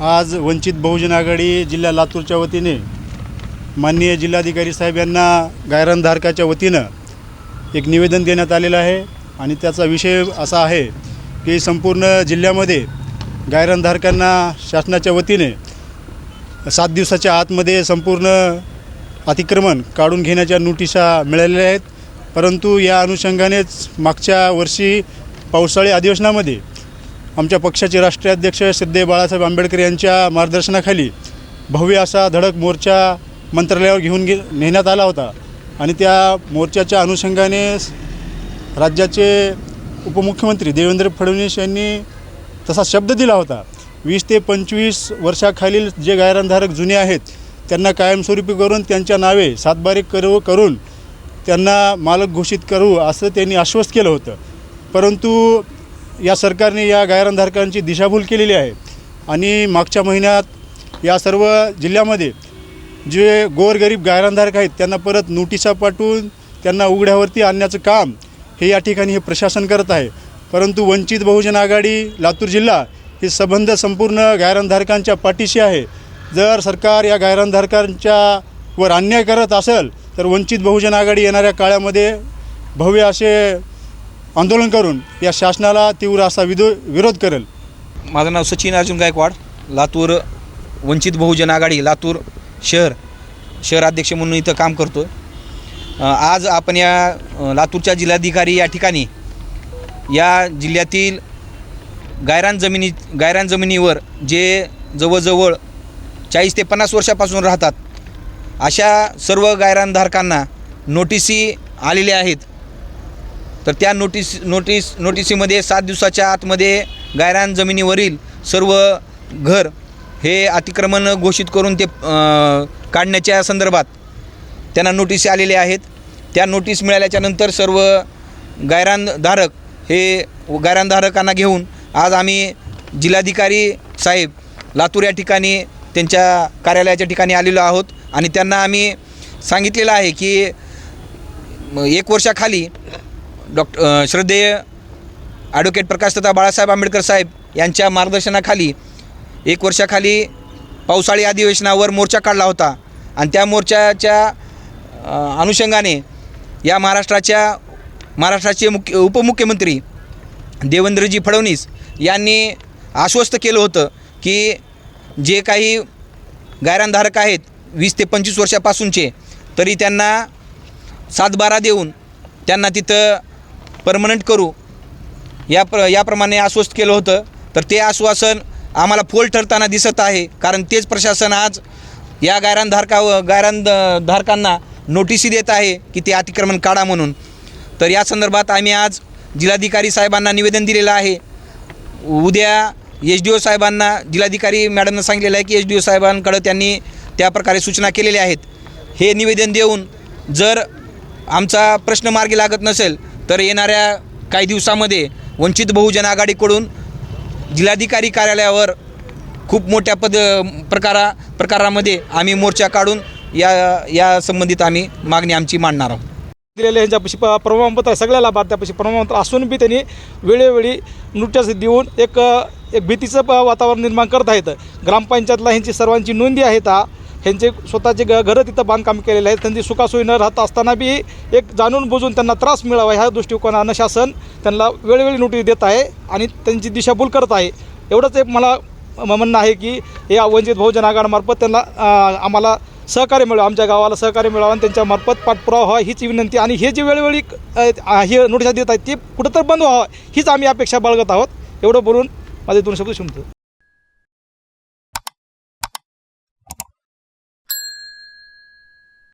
आज वंचित बहुजन आघाडी जिल्हा लातूरच्या वतीने माननीय जिल्हाधिकारी साहेब यांना गायरानधारकाच्या वतीनं एक निवेदन देण्यात आलेलं आहे. आणि त्याचा विषय असा आहे की संपूर्ण जिल्ह्यामध्ये गायरानधारकांना शासनाच्या वतीने सात दिवसाच्या आतमध्ये संपूर्ण अतिक्रमण काढून घेण्याच्या नोटिसा मिळालेल्या आहेत. परंतु या अनुषंगानेच मागच्या वर्षी पावसाळी अधिवेशनामध्ये आमच्या पक्षाचे राष्ट्रीय अध्यक्ष श्रद्धे बाळासाहेब आंबेडकर यांच्या मार्गदर्शनाखाली भव्य असा धडक मोर्चा मंत्रालयावर घेऊन गे नेण्यात आला होता. आणि त्या मोर्चाच्या अनुषंगाने राज्याचे उपमुख्यमंत्री देवेंद्र फडणवीस यांनी तसा शब्द दिला होता. वीस ते पंचवीस वर्षाखालील जे गायरानधारक जुने आहेत त्यांना कायमस्वरूपी करून त्यांच्या नावे सातबारी करू करून त्यांना मालक घोषित करू असं त्यांनी आश्वस्त केलं होतं. परंतु या सरकारने या गायरानधारकांची दिशाभूल केलेली आहे. आणि मागच्या महिन्यात या सर्व जिल्ह्यामध्ये जे गोरगरीब गायरानधारक आहेत त्यांना परत नोटिसा पाठवून त्यांना उघड्यावरती आणण्याचं काम हे या ठिकाणी हे प्रशासन करत आहे. परंतु वंचित बहुजन आघाडी लातूर जिल्हा हे संबंध संपूर्ण गायरानधारकांच्या पाठीशी आहे. जर सरकार या गायरानधारकांच्या वर अन्याय करत असेल तर वंचित बहुजन आघाडी येणाऱ्या काळामध्ये भव्य असे आंदोलन करून या शासनाला तीव्र असा विदो विरोध करेल. माझं नाव सचिन अर्जुन गायकवाड लातूर वंचित बहुजन आघाडी लातूर शहर शहराध्यक्ष म्हणून इथं काम करतो आज आपण या लातूरच्या जिल्हाधिकारी या ठिकाणी या जिल्ह्यातील गायरान जमिनी गायरान जमिनीवर जे जवळजवळ चाळीस ते पन्नास वर्षापासून राहतात अशा सर्व गायरानधारकांना नोटिसी आलेल्या आहेत. तर त्या नोटीस नोटीस नोटिसीमध्ये सात दिवसाच्या आतमध्ये गायरान जमिनीवरील सर्व घर हे अतिक्रमण घोषित करून ते काढण्याच्या संदर्भात त्यांना नोटीस आलेले आहेत. त्या नोटीस मिळाल्याच्यानंतर सर्व गायरानधारक हे गायरानधारकांना घेऊन आज आम्ही जिल्हाधिकारी साहेब लातूर या ठिकाणी त्यांच्या कार्यालयाच्या ठिकाणी आलेलो आहोत आणि त्यांना आम्ही सांगितलेलं आहे की एक वर्षाखाली डॉक्टर श्रद्धेय ॲडव्होकेट प्रकाश तथा बाळासाहेब आंबेडकर साहेब यांच्या मार्गदर्शनाखाली एक वर्षाखाली पावसाळी अधिवेशनावर मोर्चा काढला होता आणि त्या मोर्चाच्या अनुषंगाने या महाराष्ट्राच्या महाराष्ट्राचे मुख्य उपमुख्यमंत्री देवेंद्रजी फडणवीस यांनी आश्वस्त केलं होतं की जे काही गायरानधारक आहेत वीस ते पंचवीस वर्षापासूनचे तरी त्यांना सातबारा देऊन त्यांना तिथं परमनंट करू. या प्र याप्रमाणे आश्वस्त केलं होतं. तर ते आश्वासन आम्हाला फोल ठरताना दिसत आहे. कारण तेच प्रशासन आज या गायरानधारका गायरानधारकांना नोटिसी देत आहे की ते अतिक्रमण काढा म्हणून. तर या संदर्भात आम्ही आज जिल्हाधिकारी साहेबांना निवेदन दिलेलं आहे. उद्या एच डी ओ साहेबांना जिल्हाधिकारी मॅडमनं सांगितलेलं आहे की एच डी ओ साहेबांकडं त्यांनी त्या प्रकारे सूचना केलेल्या आहेत. हे निवेदन देऊन जर आमचा प्रश्न मार्गी लागत नसेल तर येणाऱ्या काही दिवसामध्ये वंचित बहुजन आघाडीकडून जिल्हाधिकारी कार्यालयावर खूप मोठ्या पद प्रकारा प्रकारामध्ये आम्ही मोर्चा काढून या या संबंधित आम्ही मागणी आमची मांडणार आहोत. दिलेले ह्यांच्यापाशी प प्रमाणपत्र सगळ्याला सगळ्या प्रमाणपत्र असून बी त्यांनी वेळोवेळी नोटीस देऊन एक एक भीतीचं प वातावरण निर्माण करत आहेत. ग्रामपंचायतला ह्यांची सर्वांची नोंदी आहेत हा ह्यांचे स्वतःचे ग घरं तिथं बांधकाम केलेले आहेत त्यांची सुखासोयी न राहत असताना बी एक जाणून बुजून त्यांना त्रास मिळावा ह्या दृष्टिकोनानं शासन त्यांना वेळोवेळी नोटीस देत आहे आणि त्यांची दिशाभूल करत आहे. एवढंच एक मला म- म्हणणं आहे की या वंचित बहुजन आघाडीमार्फत त्यांना आम्हाला सहकार्य मिळावं आमच्या गावाला सहकार्य मिळावं आणि त्यांच्यामार्फत पाठपुरावा व्हावा हीच विनंती. आणि हे जे वेळोवेळी हे नोटिसा देत आहेत ते कुठं तर बंद व्हावं हीच आम्ही अपेक्षा बाळगत आहोत. एवढं बोलून माझे दोन शब्द शिमतो